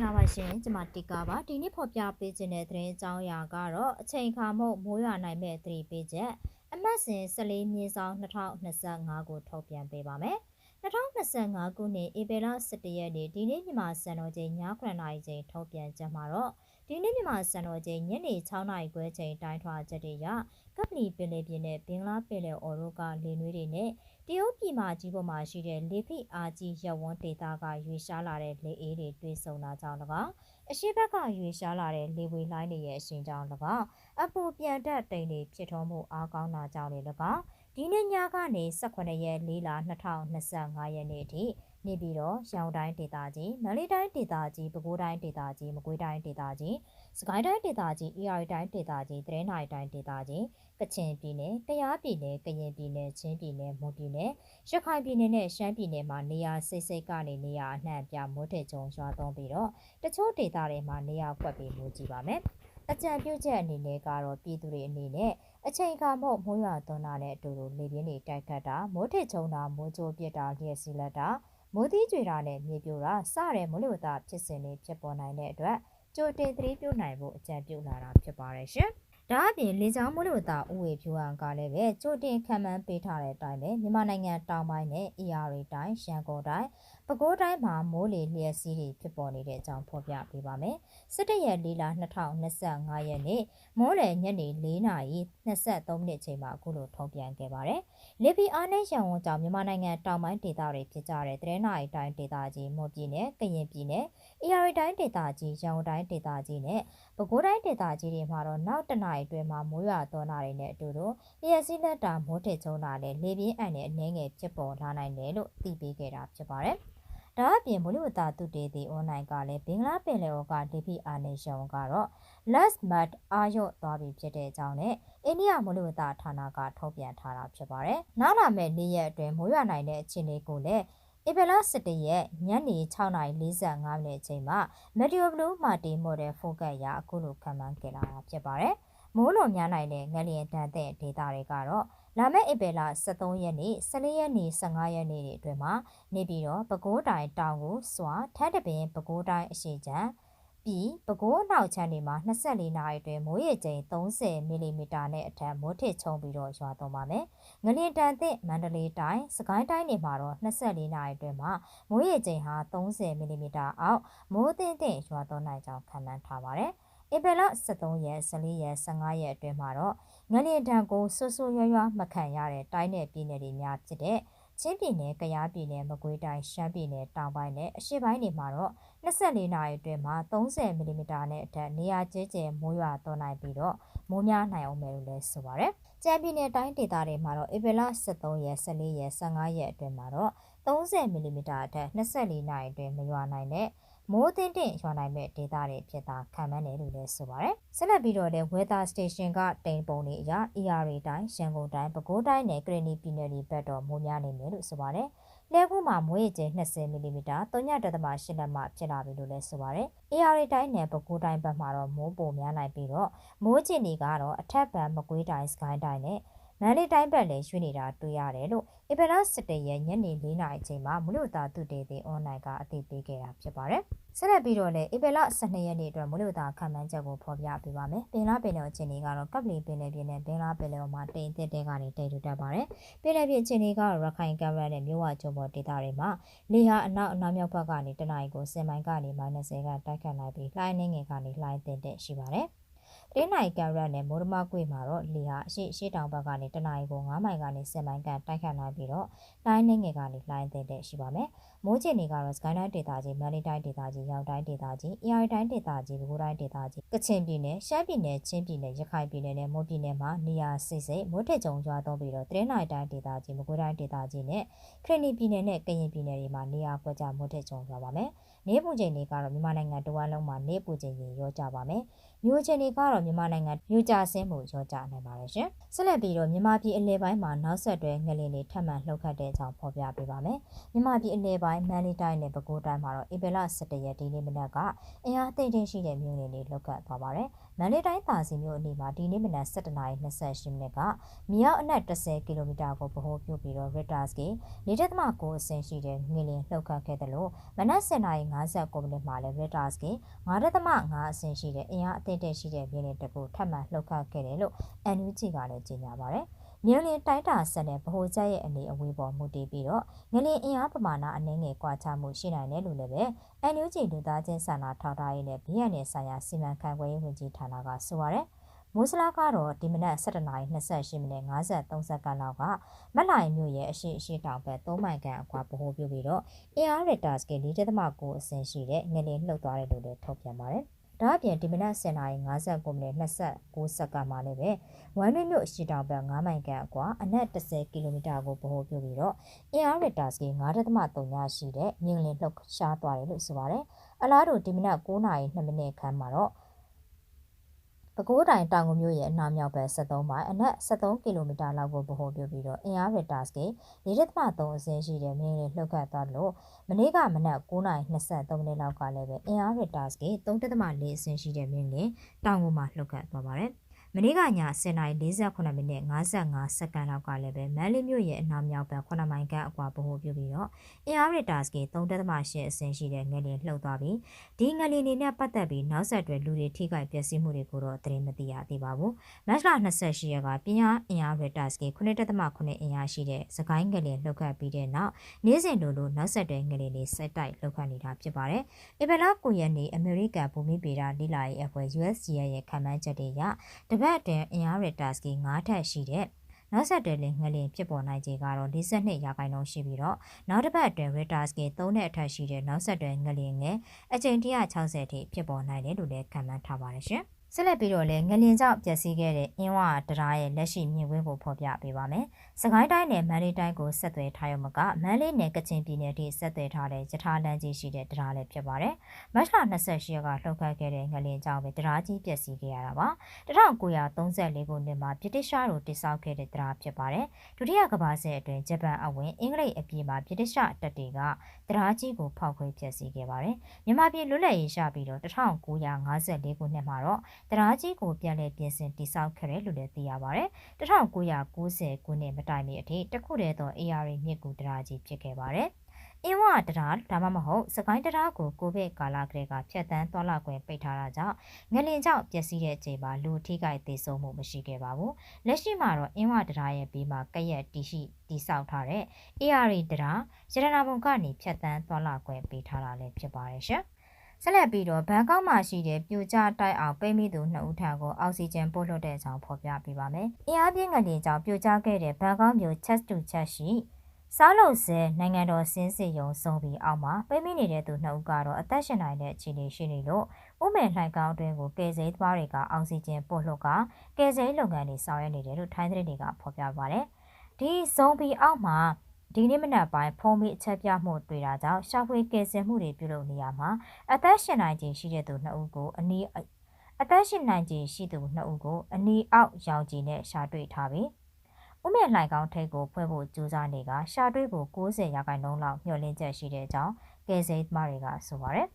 င်္ဂလာပါရှင်ကျွန်မတီကာပါဒီနေ့ဖော်ပြပေးခြင်းတဲ့သတင်းအကြောင်းအရာကတော့အချိန်ခါမို့မိုးရွာနိုင်မဲ့သတိပေးချက်အမှတ်စဉ်14မြင်းဆောင်2025ကိုထုတ်ပြန်ပေးပါမယ်2025ခုနှစ်ဧပြီလ17ရက်နေ့ဒီနေ့မြန်မာစံတော်ချိန်ည9:00နာရီချိန်ထုတ်ပြန်ချက်မှာတော့ဒီနေ့မြန်မာစံတော်ချိန်ညနေ6:00နာရီခွဲချိန်တိုင်းထွာချက်တွေရကပလီပင်လယ်ပြင်နဲ့ဘင်္ဂလားပင်လယ်အော်တို့ကလေနွေးတွေနဲ့ တရုတ်ပြည်မှာကြီးပေါ်မှာရှိတဲ့လေဖိအားကြီးရပ်ဝန်းဒေသကရွေရှားလာတဲ့လေအေးတွေတွေ့ဆုံတာကြောင့်၎င်းအရှိဘက်ကရွေရှားလာတဲ့လေဝေလှိုင်းတွေရဲ့အရှင်ကြောင့်၎င်းအပူပြန်တက်တိမ်တွေဖြစ်ထွန်းမှုအားကောင်းတာကြောင့်လည်း၎င်းဒီနေ့ညကနေ18ရက်4လ2025ရက်နေ့အထိ နေပြီးတော့ရောင်တိုင်းဒေသကြီးမန္တလေးတိုင်းဒေသကြီးပဲခူးတိုင်းဒေသကြီးမကွေးတိုင်းဒေသကြီးစကိုင်းတိုင်းဒေသကြီးအေရီတိုင်းဒေသကြီးတရင်းနိုင်တိုင်းဒေသကြီးကချင်ပြည်နယ်တရားပြည်နယ်ကရင်ပြည်နယ်ချင်းပြည်နယ်မွန်ပြည်နယ်ရခိုင်ပြည်နယ်နဲ့ရှမ်းပြည်နယ်မှာနေရာစိတ်စိတ်ကနေနေရာအနှံ့ပြမိုးထစ်ကြုံရွာသွန်းပြီးတော့တချို့ဒေသတွေမှာနေရာကွက်ပြီးမိုးကြည့်ပါမယ်အကြံပြုချက်အနေနဲ့ကတော့ပြည်သူတွေအနေနဲ့အချိန်အခါမို့မိုးရွာသွန်းတာနဲ့အတူတူလေပြင်းတွေတိုက်ခတ်တာမိုးထစ်ချုံတာမိုးကြိုးပြစ်တာလျှက်စီလက်တာ မိုးသီးကြွေတာနဲ့မြေပြိုတာစတဲ့မလို့တာဖြစ်စဉ်တွေဖြစ်ပေါ်နိုင်တဲ့အတွက်ကြိုတင်သတိပြုနိုင်ဖို့အကြံပြုလာတာဖြစ်ပါတယ်ရှင်။ဒါအပြင်လေကြောင်းမလို့တာဥဝေဖြူဟန်ကလည်းပဲကြိုတင်ခံမှန်းပေးထားတဲ့အတိုင်းပဲမြန်မာနိုင်ငံတောင်ပိုင်းနဲ့ AR တိုင်းရန်ကုန်တိုင်း ပဲခူးတိုင်းမှာမိုးလေလျှက်စီးတွေဖြစ်ပေါ်နေတဲ့အကြောင်းဖော်ပြပေးပါမယ်။စစ်တရက်၄လ2025ရက်နေ့မိုးလေညနေ4နာရီ23မိနစ်ချိန်မှာအခုလိုထုတ်ပြန်ခဲ့ပါတယ်။လေပီအားနဲ့ရန်ဝန်ကြောင့်မြန်မာနိုင်ငံတောင်ပိုင်းဒေသတွေဖြစ်ကြတဲ့တရင်နာရီတိုင်းဒေသကြီးမွန်ပြည်နယ်ကရင်ပြည်နယ် AR တိုင်းဒေသကြီးရန်ကုန်တိုင်းဒေသကြီးနဲ့ပဲခူးတိုင်းဒေသကြီးတွေမှာတော့နောက်တနအီအတွင်းမှာမိုးရွာသွန်းတာတွေနဲ့အတူတူလျှက်စီးလက်တာမိုးထစ်ချုံတာနဲ့လေပြင်းအံ့နဲ့အနှဲငယ်ဖြစ်ပေါ်လာနိုင်တယ်လို့သိပေးခဲ့တာဖြစ်ပါတယ်။ ဒါအပြင်ဘုလိဝတ္တတုတေတီအွန်လိုင်းကလည်းဘင်္ဂလားပင်လယ်အော်ကဒေဖီအာနေရှုံကတော့ last mat အာရုံသွားပြီဖြစ်တဲ့အကြောင်းနဲ့အိန္ဒိယဘုလိဝတ္တဌာနကထုတ်ပြန်ထားတာဖြစ်ပါတယ်။နောက်လာမယ့်နေ့ရက်အတွင်းမိုးရွာနိုင်တဲ့အခြေအနေကိုလည်းဧပြီလ17ရက်ညနေ6:45မိနစ်အချိန်မှာ Meteo Blue Martin Model Focus ရအခုလိုခန့်မှန်းခဲ့လာတာဖြစ်ပါတယ်။မိုးလွန်များနိုင်တဲ့ငလျင်တန်တဲ့ဒေသတွေကတော့ လာမယ့်ဧပြီလ23ရက်နေ့14ရက်နေ့15ရက်နေ့တွေအတွင်းမှာနေပြီးတော့ပဲခူးတိုင်းတောင်ကိုစွာထပ်တပင်ပဲခူးတိုင်းအရှိချမ်းပြီးပဲခူးအနောက်ချမ်းတွေမှာ24နာရီအတွင်းမိုးရေချိန်30မီလီမီတာနဲ့အထက်မိုးထစ်ချုံပြီးတော့ရွာသွန်းပါမယ်။ငလျင်တန်သင့်မန္တလေးတိုင်းစကိုင်းတိုင်းတွေမှာတော့24နာရီအတွင်းမှာမိုးရေချိန်ဟာ30မီလီမီတာအောက်မိုးသင့်သင့်ရွာသွန်းနိုင်ကြောင်းခန့်မှန်းထားပါတယ်။ဧပြီလ23ရက်14ရက်15ရက်အတွင်းမှာတော့ ငလျင်တံကိုဆွဆွရွရွမခံရတဲ့တိုင်းနယ်ပြည်နယ်တွေများဖြစ်တဲ့ချင်းပြည်နယ်၊ကယားပြည်နယ်၊မကွေးတိုင်း၊ရှမ်းပြည်နယ်တောင်ပိုင်းနဲ့အရှေ့ပိုင်းတွေမှာတော့24နာရီအတွင်းမှာ30မီလီမီတာနဲ့အထက်နေရာကျဲကျဲမိုးရွာသွန်းနိုင်ပြီးတော့မိုးများနိုင်အောင်မယ်လို့လည်းဆိုပါရယ်။ကြံပြည်နယ်တိုင်းဒေသတွေမှာတော့ဧပြီလ23ရက်14ရက်15ရက်အတွင်းမှာတော့30မီလီမီတာအထက်24နာရီအတွင်းမရွာနိုင်တဲ့မိုးသင့်တင့်ရွာနိုင်မဲ့ဒေသတွေဖြစ်တာခံမှန်းတယ်လို့လည်းဆိုပါရယ်ဆက်လက်ပြီးတော့လည်း weather station ကတိမ်ပုံတွေအရ ER တိုင်းရန်ကုန်တိုင်းပဲခူးတိုင်းနဲ့ကရင်နီပြည်နယ်တွေဘက်တော့မိုးများနေမယ်လို့ဆိုပါရယ်လဲခုမှာမွေးရေချိန်20မီလီမီတာ3.8လက်မှဖြစ်လာပြီလို့လည်းဆိုပါရယ် AR တိုင်းနဲ့ပဲခူးတိုင်းဘက်မှာတော့မိုးပိုများနိုင်ပြီးတော့မိုးကျင်တွေကတော့အထက်ဘက်မကွေးတိုင်းစကိုင်းတိုင်းနဲ့ မန္တလေးတိုင်းဘက်လည်းရွှေ့နေတာတွေ့ရတယ်လို့ဧပြီလ17ရက်ညနေ4နာရီအချိန်မှာမလို့တာသူတေသေးအွန်လိုင်းကအသိပေးခဲ့တာဖြစ်ပါတယ်။ဆက်လက်ပြီးတော့လည်းဧပြီလ12ရက်နေ့အတွက်မလို့တာခံမှန်းချက်ကိုဖော်ပြပေးပါမယ်။ပင်လားပင်လယ်အခြေအနေကတော့ကပ်လီပင်လယ်ပြင်နဲ့ပင်လားပင်လယ်မှာတိမ်တက်တဲ့ကနေတိမ်ထူတက်ပါတယ်။ပင်လယ်ပြင်အခြေအနေကတော့ရခိုင်ကမ်းရိုးနဲ့မြို့ဝကျုံပေါ်ဒေသတွေမှာလေဟာအနောက်အနောက်မြောက်ဘက်ကနေတနအီကိုစင်မိုင်ကနေ -30 ကတိုက်ခတ်နိုင်ပြီးလှိုင်းနှင်းငယ်ကနေလှိုင်းတင်တက်ရှိပါတယ်။ တင်းနိုင်ကရက်နဲ့မိုးရမကွေမှာတော့လေဟာအရှိရှိတောင်ဘက်ကနေတနအီကို9မိုင်ကနေ10မိုင်ကန်တိုက်ခတ်နိုင်ပြီးတော့လိုင်းနှင်းငယ်ကနေလိုင်းတဲ့တဲ့ရှိပါမယ်။မိုးချင်တွေကတော့စကိုင်းတိုင်းဒေသကြီးမန္တလေးတိုင်းဒေသကြီးရောင်တိုင်းဒေသကြီးအေရီတိုင်းဒေသကြီးပဲခူးတိုင်းဒေသကြီးကချင်ပြည်နယ်ရှမ်းပြည်နယ်ချင်းပြည်နယ်ရခိုင်ပြည်နယ်နဲ့မွန်ပြည်နယ်မှာနေရာစိစိမိုးထက်ကြုံရွာသွန်းပြီးတော့တရနိုင်တိုင်းဒေသကြီးမကွေးတိုင်းဒေသကြီးနဲ့ခရနီပြည်နယ်နဲ့ကရင်ပြည်နယ်တွေမှာနေရာကွက်ကြမိုးထက်ကြုံရွာပါမယ်။ နေပူချိန်တွေကတော့မြန်မာနိုင်ငံတဝန်းလုံးမှာနေပူချိန်ကြီးရောကြပါမယ်။မြို့ချင်းတွေကတော့မြန်မာနိုင်ငံမြို့ကြဆင်းမှုရောကြနိုင်ပါတယ်ရှင်။ဆက်လက်ပြီးတော့မြန်မာပြည်အလဲပိုင်းမှာနောက်ဆက်တွဲငလင်တွေထပ်မံလှုပ်ခတ်တဲ့အကြောင်းဖော်ပြပေးပါမယ်။မြန်မာပြည်အလဲပိုင်းမန္တလေးတိုင်းနဲ့ပဲခူးတိုင်းမှာတော့ဧပြီလ17ရက်ဒီနေ့မနက်ကအင်အားသိမ့်သိမ့်ရှိတဲ့မြို့နယ်တွေလှုပ်ခတ်သွားပါတယ်။မန္တလေးတိုင်းတာစီမြို့အနီးမှာဒီနေ့မနက်7:28မိနစ်ကမြေအောက်အနက်10ကီလိုမီတာကိုဗဟိုပြုပြီးတော့ Richter scale ၄ .9 အဆင့်ရှိတဲ့ငလင်လှုပ်ခတ်ခဲ့တယ်လို့မနက်7:50 59မိနစ်မှာလည်း Reuters က9.5အဆင့်ရှိတဲ့အင်အားအသင့်တဲ့ရှိတဲ့မြင်းလင်းတစ်ခုထပ်မံလှုပ်ခတ်ခဲ့တယ်လို့ NUG ကလည်းကြေညာပါတယ်။မြင်းလင်းတိုင်းတာဆက်တဲ့ဗဟိုချက်ရဲ့အနေအဝေးပေါ်မူတည်ပြီးတော့ငလင်အင်အားပမာဏအနည်းငယ်ကွာခြားမှုရှိနိုင်တယ်လို့လည်းပဲ NUG လူသားချင်းစာနာထောက်ထားရေးနဲ့ပြည်내ဆိုင်ရာစီမံခန့်ခွဲရေးဝန်ကြီးဌာနကဆိုပါရယ် မိုးစလာကတော့ဒီမနက်7:28မိနစ်53စက္ကန့်လောက်ကမလိုင်မြို့ရဲ့အရှိအရှိတောင်ဘက်3မိုင်ခန့်အကွာဗဟိုပြုပြီးတော့အင်အားရတာစကေ4.9အဆင့်ရှိတဲ့ငလင်လှုပ်သွားတယ်လို့လည်းထုတ်ပြန်ပါတယ်။ဒါအပြင်ဒီမနက်10:59မိနစ်29စက္ကန့်မှာလည်းပဲဝမ်နွေမြို့အရှိတောင်ဘက်9မိုင်ခန့်အကွာအနက်10ကီလိုမီတာကိုဗဟိုပြုပြီးတော့အင်အားရတာစကေ9.3ညရှိတဲ့မြင်းလင်းလှုပ်ရှားသွားတယ်လို့ဆိုပါတယ်။အလားတူဒီမနက်9:02မိနစ်ခန့်မှာတော့ ပဲခူးတိုင်းတောင်ငူမြို့ရဲ့အနောက်မြောက်ဘက်73မိုင်အနက်73ကီလိုမီတာလောက်ကိုဗဟိုပြုပြီးတော့အင်အားရတာစကေ4.3အဆင့်ရှိတဲ့မြင်းတွေလှုပ်ခတ်သွားလို့မနေ့ကမနက်9:23မိနစ်လောက်ကလည်းပဲအင်အားရတာစကေ3.4အဆင့်ရှိတဲ့မြင်းတွေတောင်ငူမှာလှုပ်ခတ်သွားပါတယ်။ မနေ့ကည10:48မိနစ်55စက္ကန့်လောက်ကလည်းပဲမန်လေးမြို့ရဲ့အနောက်မြောက်ဘက်9မိုင်ခန့်အကွာဗဟိုပြုပြီးတော့အင်အားရတာစကေ3.8အဆင့်ရှိတဲ့ငလျင်လှုပ်သွားပြီးဒီငလျင်တွေနဲ့ပတ်သက်ပြီးနောက်ဆက်တွဲလူတွေထိခိုက်ပျက်စီးမှုတွေကိုတော့သတင်းမသိရသေးပါဘူး။မတ်လ28ရက်ကပြင်းအားအင်အားရတာစကေ9.8အင်အားရှိတဲ့စကိုင်းငလျင်လှုပ်ခတ်ပြီးတဲ့နောက်နေ့စဉ်လိုလိုနောက်ဆက်တွဲငလျင်တွေဆက်တိုက်လှုပ်ခတ်နေတာဖြစ်ပါတယ်။ဧပြီလ9ရက်နေ့အမေရိကန်ဘူမိဗေဒလိလာရေးအဖွဲ့ USGS ရဲ့ခန့်မှန်းချက်တွေအရတပတ်အတွင်းအင်အားရတာစကီ9ထပ်ရှိတဲ့နောက်ဆက်တွဲလင်ငလင်ဖြစ်ပေါ်နိုင်ခြေကတော့42ရာခိုင်နှုန်းရှိပြီးတော့နောက်တစ်ပတ်အတွင်း Richter scale 3နဲ့အထက်ရှိတဲ့နောက်ဆက်တွဲငလင်ငယ်အကြိမ်160ထိဖြစ်ပေါ်နိုင်တယ်လို့လည်းခန့်မှန်းထားပါတယ်ရှင်။ ဆက်လက်ပြီးတော့လည်းငလင်ကြောင့်ပျက်စီးခဲ့တဲ့အင်းဝတရားရဲ့လက်ရှိမြင်ကွင်းကိုဖော်ပြပေးပါမယ်။စကိုင်းတိုင်းနဲ့မန္တလေးတိုင်းကိုဆက်သွယ်ထားရမကမန္တလေးနယ်ကချင်ပြည်နယ်ထိဆက်သွယ်ထားတဲ့ယထာလမ်းကြီးရှိတဲ့တရားလည်းဖြစ်ပါတယ်။မတ်လ28ရက်ကလှုပ်ခတ်ခဲ့တဲ့ငလင်ကြောင့်ပဲတရားကြီးပျက်စီးခဲ့ရတာပါ။1934ခုနှစ်မှာဗြိတိရှတို့တိစောက်ခဲ့တဲ့တရားဖြစ်ပါတယ်။ဒုတိယကမ္ဘာစစ်အတွင်းဂျပန်အဝင်အင်္ဂလိပ်အပြည်မှာဗြိတိရှတပ်တွေကတရားကြီးကိုဖောက်ခွဲပျက်စီးခဲ့ပါတယ်။မြန်မာပြည်လွတ်လပ်ရေးရပြီးတော့1954ခုနှစ်မှာတော့ တရားကြီးကိုပြန်လည်ပြင်ဆင်တိစောက်ခဲ့တယ်လို့လည်းသိရပါတယ်။1990ခုနှစ်မတိုင်မီအထိတခုတည်းသော AR မြစ်ကူတရားကြီးဖြစ်ခဲ့ပါတယ်။အင်းဝတရားဒါမှမဟုတ်စကိုင်းတရားကိုကိုဗစ်ကာလကလေးကဖျက်ဆီးသွားလာခွင့်ပိတ်ထားတာကြောင့်ငလင်ကြောင့်ပျက်စီးတဲ့အချိန်မှာလူထိခိုက်သေးဆုံးမှုမရှိခဲ့ပါဘူး။လက်ရှိမှာတော့အင်းဝတရားရဲ့ဘေးမှာကရက်တီရှိတိဆောက်ထားတဲ့ AR တရားရတနာပုံကနေဖျက်ဆီးသွားလာခွင့်ပေးထားတာလည်းဖြစ်ပါတယ်ရှင်။ ဆက်လက်ပြီးတော့ဘန်ကောက်မှာရှိတဲ့ပြူကျတိုက်အောင်ပိတ်မိသူနှစ်ဦးထံကိုအောက်ဆီဂျင်ပို့လွှတ်တဲ့အကြောင်းဖော်ပြပေးပါမယ်။အင်အားပြင်းငလျင်ကြောင့်ပြူကျခဲ့တဲ့ဘန်ကောက်မြို့ချက်တူချက်ရှိစားလို့စဲနိုင်ငံတော်စင်းစစ်ရုံစုံပြီးအောက်မှာပိတ်မိနေတဲ့သူနှစ်ဦးကတော့အသက်ရှင်နိုင်တဲ့အခြေအနေရှိနေလို့ဥမေလှိုင်ကောင်းအတွင်းကိုကယ်ဆယ်သွားတွေကအောက်ဆီဂျင်ပို့လွှတ်ကကယ်ဆယ်လုပ်ငန်းတွေဆောင်ရွက်နေတယ်လို့ထိုင်းသတင်းတွေကဖော်ပြပါတယ်။ဒီဇုံပြီးအောက်မှာ ဒီနေ့မနက်ပိုင်းဖုံးပြီးအချက်ပြမှုတွေ့တာကြောင့်ရှာဖွေကယ်ဆယ်မှုတွေပြုလုပ်နေရမှာအသက်ရှင်နိုင်ခြင်းရှိတဲ့သူနှစ်ဦးကိုအနီးအသက်ရှင်နိုင်ခြင်းရှိသူနှစ်ဦးကိုအနီးအောက်ရောင်ကြီးနဲ့ရှာတွေ့ထားပြီးဥမြလှိုင်ကောင်းထိတ်ကိုဖွဲ့ဖို့ကြိုးစားနေကရှာတွေ့ကို90ရာခိုင်နှုန်းလောက်မျှော်လင့်ချက်ရှိတဲ့အကြောင်းကယ်ဆယ်သမားတွေကဆိုပါတယ်